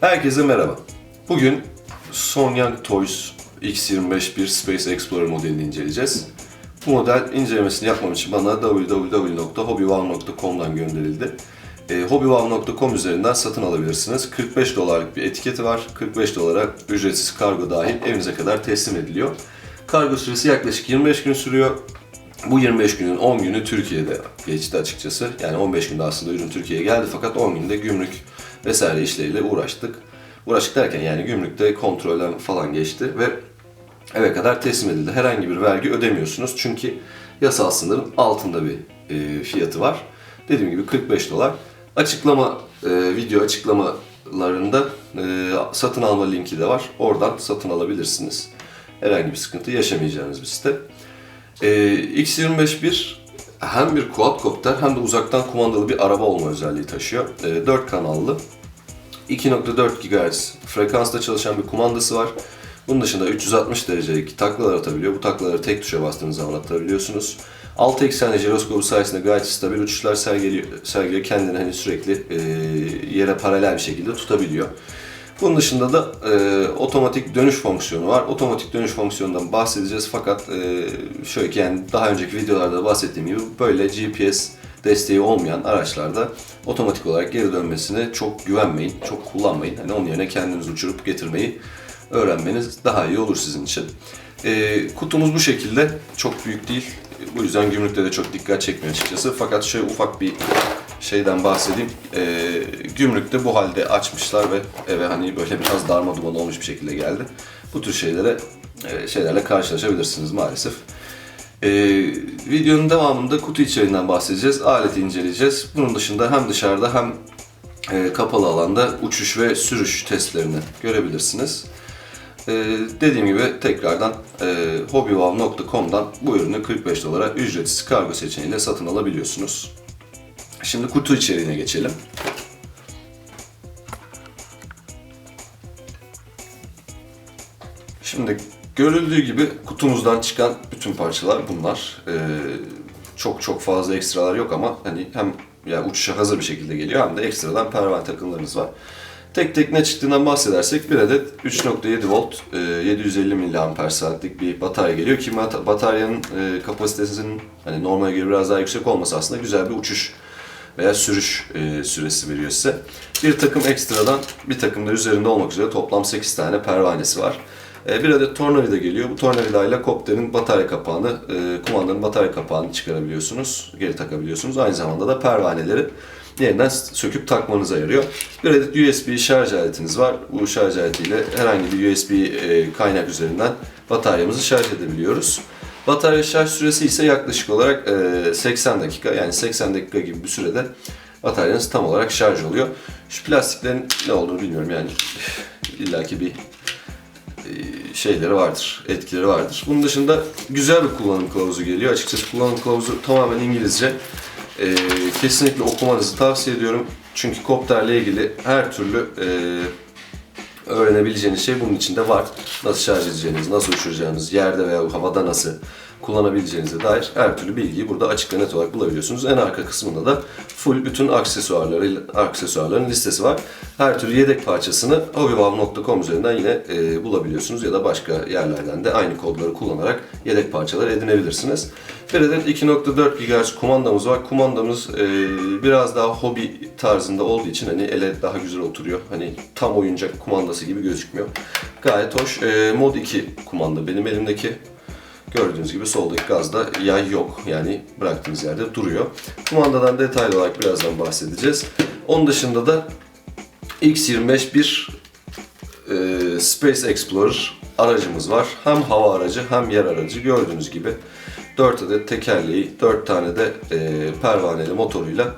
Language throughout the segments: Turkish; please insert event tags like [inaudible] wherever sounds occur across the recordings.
Herkese merhaba. Bugün Sonyang Toys X25 bir Space Explorer modelini inceleyeceğiz. Bu model incelemesini yapmam için bana www.hobbywow.com'dan gönderildi. E, hobbywow.com üzerinden satın alabilirsiniz. 45 dolarlık bir etiketi var. 45 dolara ücretsiz kargo dahil evinize kadar teslim ediliyor. Kargo süresi yaklaşık 25 gün sürüyor. Bu 25 günün 10 günü Türkiye'de geçti açıkçası. Yani 15 günde aslında ürün Türkiye'ye geldi fakat 10 günde gümrük vesaire işleriyle uğraştık. Uğraştık derken yani gümrükte kontrolden falan geçti ve eve kadar teslim edildi. Herhangi bir vergi ödemiyorsunuz çünkü yasal sınırın altında bir e, fiyatı var. Dediğim gibi 45 dolar. Açıklama, e, video açıklamalarında e, satın alma linki de var. Oradan satın alabilirsiniz. Herhangi bir sıkıntı yaşamayacağınız bir site. Ee, X251 hem bir quadcopter hem de uzaktan kumandalı bir araba olma özelliği taşıyor. Ee, 4 kanallı, 2.4 GHz frekansta çalışan bir kumandası var. Bunun dışında 360 derecelik taklalar atabiliyor. Bu taklaları tek tuşa bastığınız zaman atabiliyorsunuz. 6 eksenli jiroskopu sayesinde gayet stabil uçuşlar sergiliyor, sergiliyor. Kendini hani sürekli e, yere paralel bir şekilde tutabiliyor. Bunun dışında da e, otomatik dönüş fonksiyonu var. Otomatik dönüş fonksiyonundan bahsedeceğiz fakat e, şöyle ki yani daha önceki videolarda da bahsettiğim gibi böyle GPS desteği olmayan araçlarda otomatik olarak geri dönmesine çok güvenmeyin, çok kullanmayın. Hani onun yerine kendiniz uçurup getirmeyi öğrenmeniz daha iyi olur sizin için. E, kutumuz bu şekilde, çok büyük değil. Bu yüzden gümrükte de çok dikkat çekmiyor açıkçası. Fakat şöyle ufak bir şeyden bahsedeyim. Ee, gümrükte bu halde açmışlar ve eve hani böyle biraz darma duman olmuş bir şekilde geldi. Bu tür şeylere e, şeylerle karşılaşabilirsiniz maalesef. Ee, videonun devamında kutu içeriğinden bahsedeceğiz, aleti inceleyeceğiz. Bunun dışında hem dışarıda hem e, kapalı alanda uçuş ve sürüş testlerini görebilirsiniz. Ee, dediğim gibi tekrardan e, hobbywow.com'dan bu ürünü 45 dolara ücretsiz kargo seçeneğiyle satın alabiliyorsunuz. Şimdi kutu içeriğine geçelim. Şimdi görüldüğü gibi kutumuzdan çıkan bütün parçalar bunlar. Ee, çok çok fazla ekstralar yok ama hani hem yani uçuşa hazır bir şekilde geliyor hem de ekstradan pervane takımlarımız var. Tek tek ne çıktığından bahsedersek bir adet 3.7 volt e, 750 mAh saatlik bir batarya geliyor ki bataryanın e, kapasitesinin hani normale göre biraz daha yüksek olması aslında güzel bir uçuş veya sürüş e, süresi veriyor size. Bir takım ekstradan bir takım da üzerinde olmak üzere toplam 8 tane pervanesi var. E, bir adet tornavida geliyor. Bu tornavida ile kopterin batarya kapağını, e, kumandanın batarya kapağını çıkarabiliyorsunuz, geri takabiliyorsunuz. Aynı zamanda da pervaneleri yeniden söküp takmanıza yarıyor. Bir adet USB şarj aletiniz var. Bu şarj aletiyle herhangi bir USB e, kaynak üzerinden bataryamızı şarj edebiliyoruz. Batarya şarj süresi ise yaklaşık olarak e, 80 dakika yani 80 dakika gibi bir sürede bataryanız tam olarak şarj oluyor. Şu plastiklerin ne olduğunu bilmiyorum yani illaki bir e, şeyleri vardır, etkileri vardır. Bunun dışında güzel bir kullanım kılavuzu geliyor. Açıkçası kullanım kılavuzu tamamen İngilizce. E, kesinlikle okumanızı tavsiye ediyorum. Çünkü kopterle ilgili her türlü e, öğrenebileceğiniz şey bunun içinde var. Nasıl şarj edeceğiniz, nasıl uçuracağınız, yerde veya havada nasıl kullanabileceğinize dair her türlü bilgiyi burada açık net olarak bulabiliyorsunuz. En arka kısmında da full bütün aksesuarları, aksesuarların listesi var. Her türlü yedek parçasını hobbywow.com üzerinden yine e, bulabiliyorsunuz ya da başka yerlerden de aynı kodları kullanarak yedek parçalar edinebilirsiniz. Bir adet 2.4 GHz kumandamız var. Kumandamız e, biraz daha hobi tarzında olduğu için hani ele daha güzel oturuyor. Hani tam oyuncak kumandası gibi gözükmüyor. Gayet hoş. E, Mod 2 kumanda benim elimdeki. Gördüğünüz gibi soldaki gazda yay yok. Yani bıraktığınız yerde duruyor. Kumandadan detaylı olarak birazdan bahsedeceğiz. Onun dışında da X25 bir e, Space Explorer aracımız var. Hem hava aracı hem yer aracı. Gördüğünüz gibi 4 adet tekerleği, 4 tane de e, pervaneli motoruyla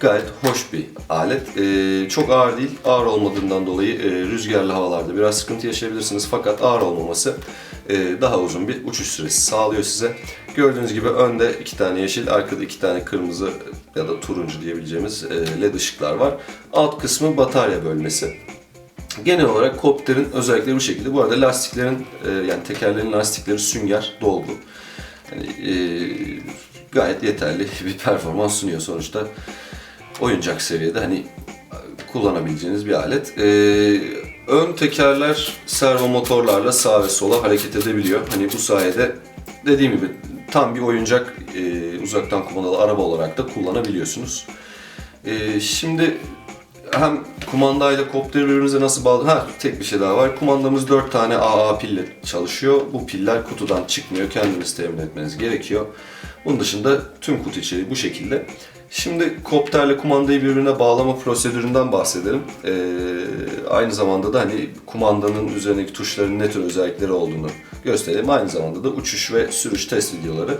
Gayet hoş bir alet. Ee, çok ağır değil. Ağır olmadığından dolayı e, rüzgarlı havalarda biraz sıkıntı yaşayabilirsiniz. Fakat ağır olmaması e, daha uzun bir uçuş süresi sağlıyor size. Gördüğünüz gibi önde iki tane yeşil, arkada iki tane kırmızı ya da turuncu diyebileceğimiz e, led ışıklar var. Alt kısmı batarya bölmesi. Genel olarak kopterin özellikleri bu şekilde. Bu arada lastiklerin e, yani tekerlerin lastikleri sünger, dolgu. Yani, e, gayet yeterli [laughs] bir performans sunuyor sonuçta. Oyuncak seviyede hani kullanabileceğiniz bir alet. E, ön tekerler servo motorlarla sağa ve sola hareket edebiliyor. Hani bu sayede dediğim gibi tam bir oyuncak e, uzaktan kumandalı araba olarak da kullanabiliyorsunuz. E, şimdi hem kumandayla kopteri birbirimize nasıl bağlı? Ha tek bir şey daha var. Kumandamız 4 tane AA pille çalışıyor. Bu piller kutudan çıkmıyor. Kendiniz temin etmeniz gerekiyor. Bunun dışında tüm kutu içeriği bu şekilde. Şimdi kopterle kumandayı birbirine bağlama prosedüründen bahsedelim. Ee, aynı zamanda da hani kumandanın üzerindeki tuşların ne tür özellikleri olduğunu gösterelim. Aynı zamanda da uçuş ve sürüş test videoları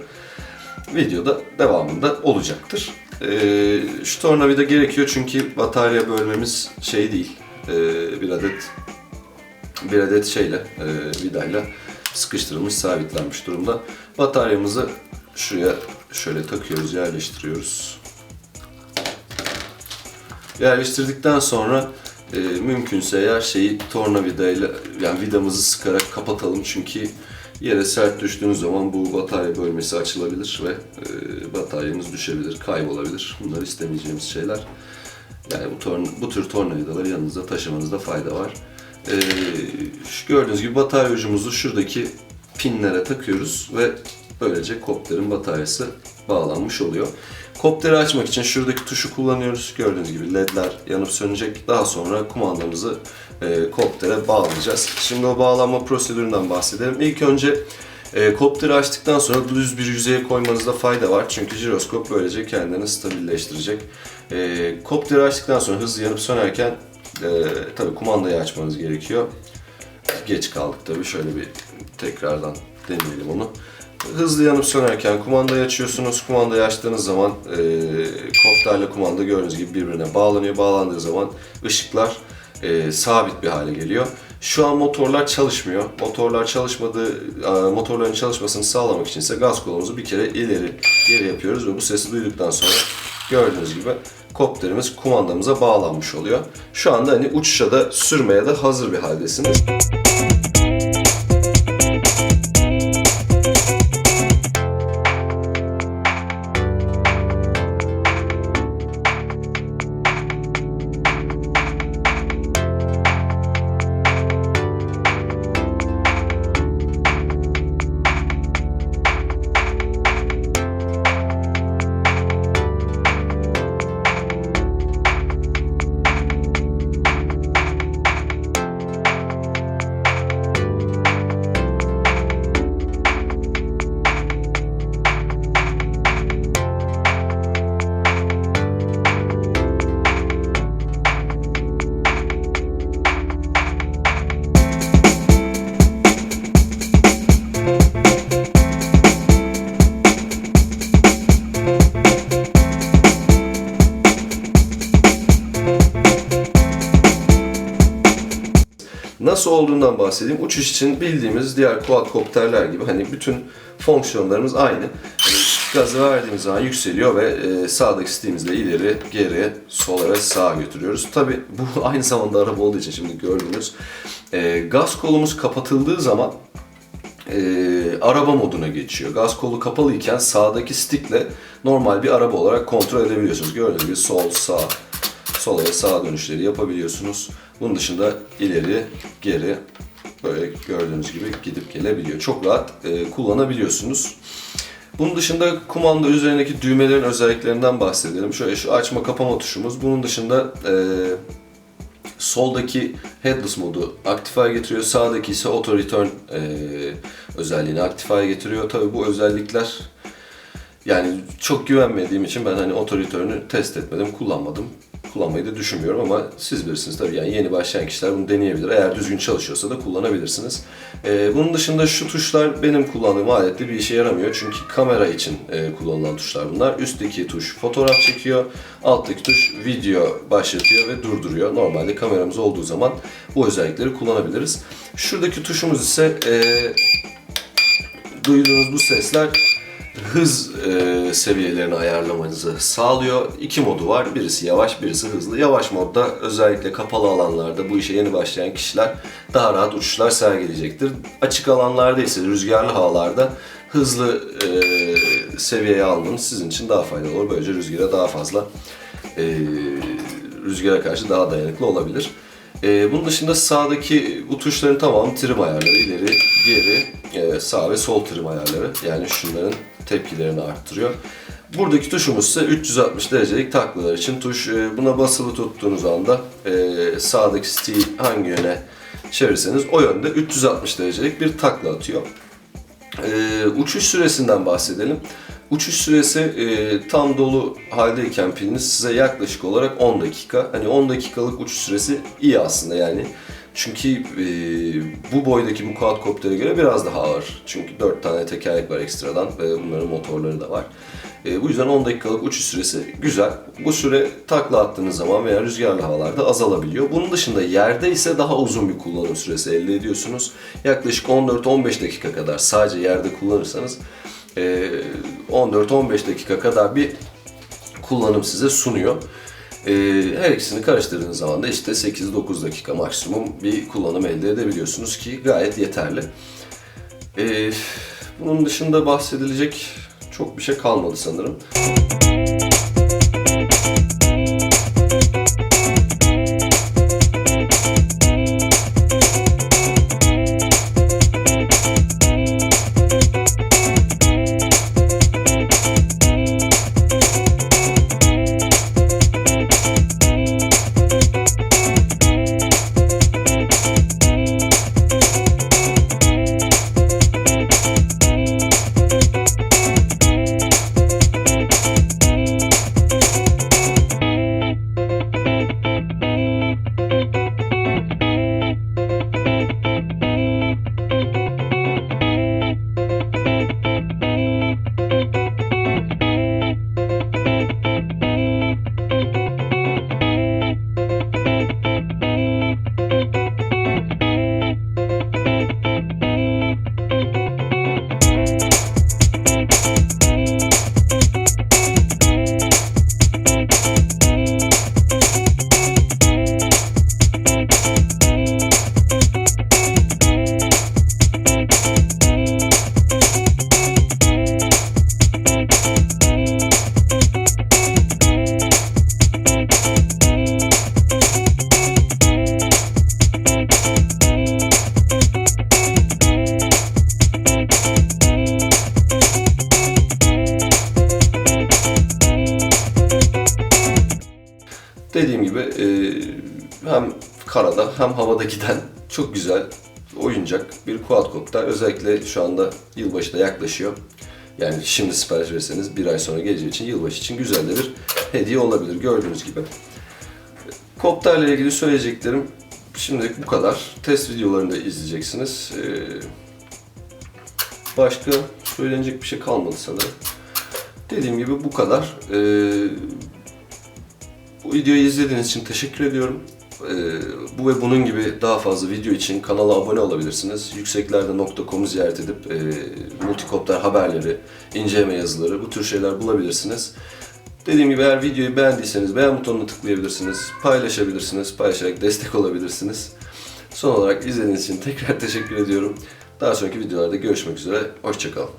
videoda devamında olacaktır. Ee, şu tornavida gerekiyor çünkü batarya bölmemiz şey değil. Ee, bir adet bir adet şeyle e, vidayla sıkıştırılmış, sabitlenmiş durumda. Bataryamızı şuraya şöyle takıyoruz, yerleştiriyoruz. Yerleştirdikten sonra e, mümkünse eğer şeyi tornavidayla yani vidamızı sıkarak kapatalım çünkü yere sert düştüğünüz zaman bu batarya bölmesi açılabilir ve e, bataryamız düşebilir, kaybolabilir. Bunlar istemeyeceğimiz şeyler. Yani bu, torn bu tür tornavidaları yanınızda taşımanızda fayda var. E, şu gördüğünüz gibi batarya ucumuzu şuradaki pinlere takıyoruz ve böylece kopterin bataryası bağlanmış oluyor. Kopteri açmak için şuradaki tuşu kullanıyoruz. Gördüğünüz gibi ledler yanıp sönecek. Daha sonra kumandamızı e, koptere bağlayacağız. Şimdi o bağlanma prosedüründen bahsedelim. İlk önce e, kopteri açtıktan sonra düz bir yüzeye koymanızda fayda var. Çünkü jiroskop böylece kendini stabilleştirecek. E, kopteri açtıktan sonra hızlı yanıp sönerken e, tabii kumandayı açmanız gerekiyor. Geç kaldık tabii. Şöyle bir tekrardan deneyelim onu. Hızlı yanıp sönerken kumandayı açıyorsunuz. Kumandayı açtığınız zaman e, kopterle kumanda gördüğünüz gibi birbirine bağlanıyor. Bağlandığı zaman ışıklar e, sabit bir hale geliyor. Şu an motorlar çalışmıyor. Motorlar çalışmadığı, motorların çalışmasını sağlamak için ise gaz kolumuzu bir kere ileri geri yapıyoruz ve bu sesi duyduktan sonra gördüğünüz gibi kopterimiz kumandamıza bağlanmış oluyor. Şu anda hani uçuşa da sürmeye de hazır bir haldesiniz. Olduğundan bahsedeyim. Uçuş için bildiğimiz diğer quadcopterler gibi hani bütün fonksiyonlarımız aynı. Hani gazı verdiğimiz zaman yükseliyor ve e, sağdaki stiğimizle ileri, geri, sola ve sağa götürüyoruz. Tabi [laughs] bu aynı zamanda araba olduğu için şimdi gördüğünüz e, gaz kolumuz kapatıldığı zaman e, araba moduna geçiyor. Gaz kolu kapalı iken sağdaki stickle normal bir araba olarak kontrol edebiliyorsunuz. Gördüğünüz gibi sol, sağ, sola ve sağa dönüşleri yapabiliyorsunuz. Bunun dışında ileri, geri böyle gördüğünüz gibi gidip gelebiliyor. Çok rahat e, kullanabiliyorsunuz. Bunun dışında kumanda üzerindeki düğmelerin özelliklerinden bahsedelim. Şöyle şu açma kapama tuşumuz. Bunun dışında e, soldaki headless modu aktif hale getiriyor. Sağdaki ise auto return e, özelliğini aktif hale getiriyor. Tabi bu özellikler yani çok güvenmediğim için ben hani auto return'ü test etmedim, kullanmadım. Kullanmayı da düşünmüyorum ama siz bilirsiniz tabii yani yeni başlayan kişiler bunu deneyebilir. Eğer düzgün çalışıyorsa da kullanabilirsiniz. Ee, bunun dışında şu tuşlar benim kullandığım aletle bir işe yaramıyor. Çünkü kamera için e, kullanılan tuşlar bunlar. Üstteki tuş fotoğraf çekiyor, alttaki tuş video başlatıyor ve durduruyor. Normalde kameramız olduğu zaman bu özellikleri kullanabiliriz. Şuradaki tuşumuz ise e, duyduğunuz bu sesler hız e, seviyelerini ayarlamanızı sağlıyor. İki modu var. Birisi yavaş, birisi hızlı. Yavaş modda özellikle kapalı alanlarda bu işe yeni başlayan kişiler daha rahat uçuşlar sergileyecektir. Açık alanlarda ise rüzgarlı havalarda hızlı e, seviyeye almanız sizin için daha faydalı olur. Böylece rüzgara daha fazla e, rüzgara karşı daha dayanıklı olabilir. Ee, bunun dışında sağdaki bu tuşların tamamı trim ayarları. ileri, geri, e, sağ ve sol trim ayarları. Yani şunların tepkilerini arttırıyor. Buradaki tuşumuz ise 360 derecelik taklalar için tuş. Ee, buna basılı tuttuğunuz anda e, sağdaki stick'i hangi yöne çevirirseniz o yönde 360 derecelik bir takla atıyor. Ee, uçuş süresinden bahsedelim. Uçuş süresi e, tam dolu haldeyken piliniz size yaklaşık olarak 10 dakika. Hani 10 dakikalık uçuş süresi iyi aslında yani. Çünkü e, bu boydaki bu quadcopter'e göre biraz daha ağır. Çünkü 4 tane tekerlek var ekstradan ve bunların motorları da var. E, bu yüzden 10 dakikalık uçuş süresi güzel. Bu süre takla attığınız zaman veya rüzgarlı havalarda azalabiliyor. Bunun dışında yerde ise daha uzun bir kullanım süresi elde ediyorsunuz. Yaklaşık 14-15 dakika kadar sadece yerde kullanırsanız 14-15 dakika kadar bir kullanım size sunuyor. E, her ikisini karıştırdığınız zaman da işte 8-9 dakika maksimum bir kullanım elde edebiliyorsunuz ki gayet yeterli. E, bunun dışında bahsedilecek çok bir şey kalmadı sanırım. Hem havada giden çok güzel oyuncak bir quadcopter. Özellikle şu anda yılbaşı da yaklaşıyor. Yani şimdi sipariş verirseniz bir ay sonra geleceği için yılbaşı için güzel de bir hediye olabilir gördüğünüz gibi. Kopterle ilgili söyleyeceklerim şimdilik bu kadar. Test videolarını da izleyeceksiniz. Ee, başka söylenecek bir şey kalmadı sanırım. Dediğim gibi bu kadar. Ee, bu videoyu izlediğiniz için teşekkür ediyorum. Ee, bu ve bunun gibi daha fazla video için kanala abone olabilirsiniz. Yükseklerde.com'u ziyaret edip e, multikopter haberleri, inceleme yazıları bu tür şeyler bulabilirsiniz. Dediğim gibi eğer videoyu beğendiyseniz beğen butonuna tıklayabilirsiniz, paylaşabilirsiniz, paylaşarak destek olabilirsiniz. Son olarak izlediğiniz için tekrar [laughs] teşekkür ediyorum. Daha sonraki videolarda görüşmek üzere, hoşçakalın.